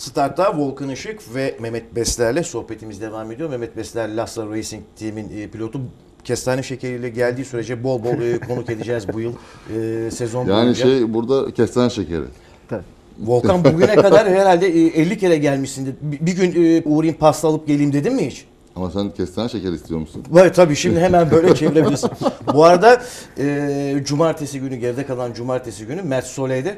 Start'ta Volkan Işık ve Mehmet Besler'le sohbetimiz devam ediyor. Mehmet Besler Lasla Racing Team'in e, pilotu. Kestane şekeriyle geldiği sürece bol bol e, konuk edeceğiz bu yıl e, sezon Yani boyunca. şey burada kestane şekeri. Tabii. Volkan bugüne kadar herhalde e, 50 kere gelmişsindir. Bir gün e, uğrayayım pasta alıp geleyim dedin mi hiç? Ama sen kestane şekeri istiyor musun? Var tabii şimdi hemen böyle çevirebilirsin. Bu arada e, cumartesi günü geride kalan cumartesi günü Mert Soleil'de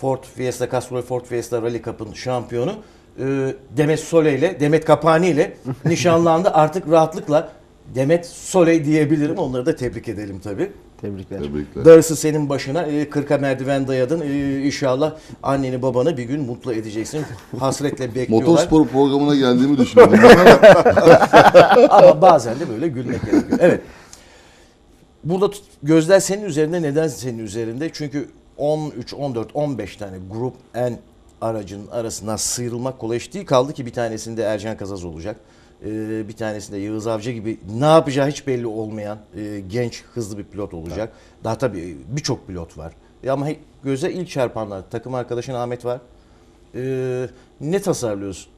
Ford Fiesta Castrol Ford Fiesta Rally Cup'ın şampiyonu e, Demet Soleil ile Demet Kapani ile nişanlandı. Artık rahatlıkla Demet Soleil diyebilirim. Onları da tebrik edelim tabii. Tebrikler. Tebrikler. Darısı senin başına. E, 40'a merdiven dayadın. E, inşallah anneni babanı bir gün mutlu edeceksin. Hasretle bekliyorlar. Motorspor programına geldiğimi düşünüyorum. Ama bazen de böyle gülmek gerekiyor. Evet. Burada gözler senin üzerinde. Neden senin üzerinde? Çünkü 13, 14, 15 tane grup en aracın arasından sıyrılmak kolay iş değil. Kaldı ki bir tanesinde Ercan Kazaz olacak. Ee, bir tanesinde Yağız Avcı gibi ne yapacağı hiç belli olmayan e, genç hızlı bir pilot olacak. Daha tabii birçok pilot var. E Ama göze ilk çarpanlar takım arkadaşın Ahmet var. Ee, ne tasarlıyorsun?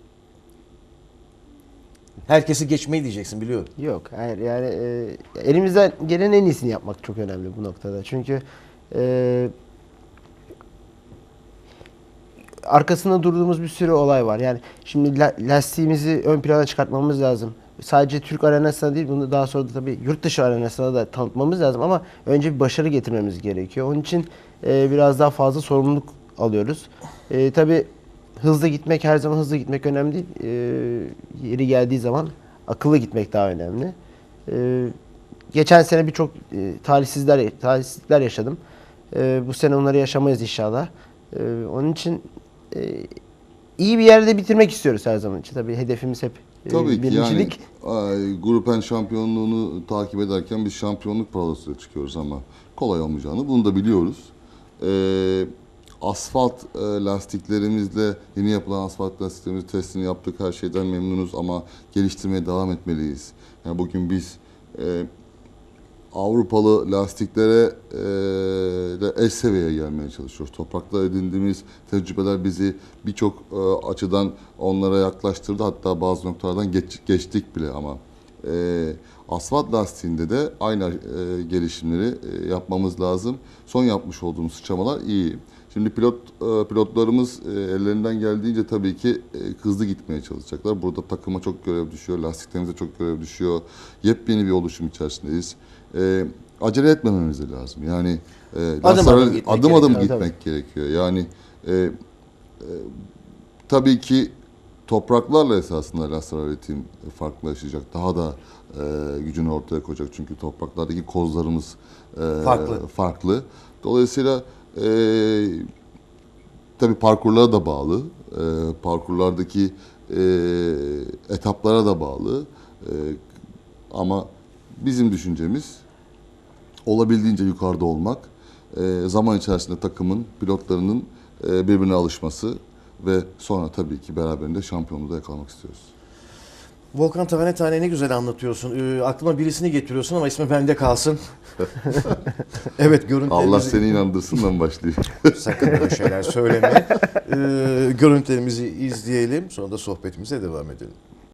Herkesi geçmeyi diyeceksin biliyorum. Yok hayır yani e, elimizden gelen en iyisini yapmak çok önemli bu noktada. Çünkü e, arkasında durduğumuz bir sürü olay var. Yani şimdi la- lastiğimizi ön plana çıkartmamız lazım. Sadece Türk arenasına değil bunu daha sonra da tabii yurt dışı arenasına da tanıtmamız lazım ama önce bir başarı getirmemiz gerekiyor. Onun için e, biraz daha fazla sorumluluk alıyoruz. E, tabii hızlı gitmek her zaman hızlı gitmek önemli değil. E, yeri geldiği zaman akıllı gitmek daha önemli. E, geçen sene birçok e, talihsizler talihsizlikler yaşadım. E, bu sene onları yaşamayız inşallah. E, onun için e, iyi bir yerde bitirmek istiyoruz her zaman için. Tabii hedefimiz hep e, Tabii ki yani birincilik. ay, grupen şampiyonluğunu takip ederken biz şampiyonluk parolasıyla çıkıyoruz ama kolay olmayacağını bunu da biliyoruz. Ee, asfalt e, lastiklerimizle yeni yapılan asfalt lastiklerimizin testini yaptık her şeyden memnunuz ama geliştirmeye devam etmeliyiz. Yani bugün biz e, Avrupalı lastiklere e, eş seviyeye gelmeye çalışıyoruz. Toprakta edindiğimiz tecrübeler bizi birçok e, açıdan onlara yaklaştırdı. Hatta bazı noktalardan geç, geçtik bile ama e, asfalt lastiğinde de aynı e, gelişimleri e, yapmamız lazım. Son yapmış olduğumuz sıçramalar iyi. Şimdi pilot e, pilotlarımız e, ellerinden geldiğince tabii ki e, hızlı gitmeye çalışacaklar. Burada takıma çok görev düşüyor, lastiklerimize çok görev düşüyor. Yepyeni bir oluşum içerisindeyiz. E, acele etmememiz lazım. Yani e, Adım lastikler- adım gitmek adım, adım gerekiyor. gitmek gerekiyor. Yani e, e, tabii ki topraklarla esasında lastik üretim farklılaşacak. Daha da e, gücünü ortaya koyacak. Çünkü topraklardaki kozlarımız e, Farklı. farklı. Dolayısıyla e, tabii parkurlara da bağlı. E, parkurlardaki e, etaplara da bağlı. E, ama bizim düşüncemiz olabildiğince yukarıda olmak, e, zaman içerisinde takımın, pilotlarının e, birbirine alışması ve sonra tabii ki beraberinde şampiyonluğu da yakalamak istiyoruz. Volkan tane tane ne güzel anlatıyorsun. Ee, aklıma birisini getiriyorsun ama ismi bende kalsın. evet görüntülerimizi... Allah seni inandırsın ben başlayayım. Sakın böyle şeyler söyleme. Ee, görüntülerimizi izleyelim. Sonra da sohbetimize devam edelim.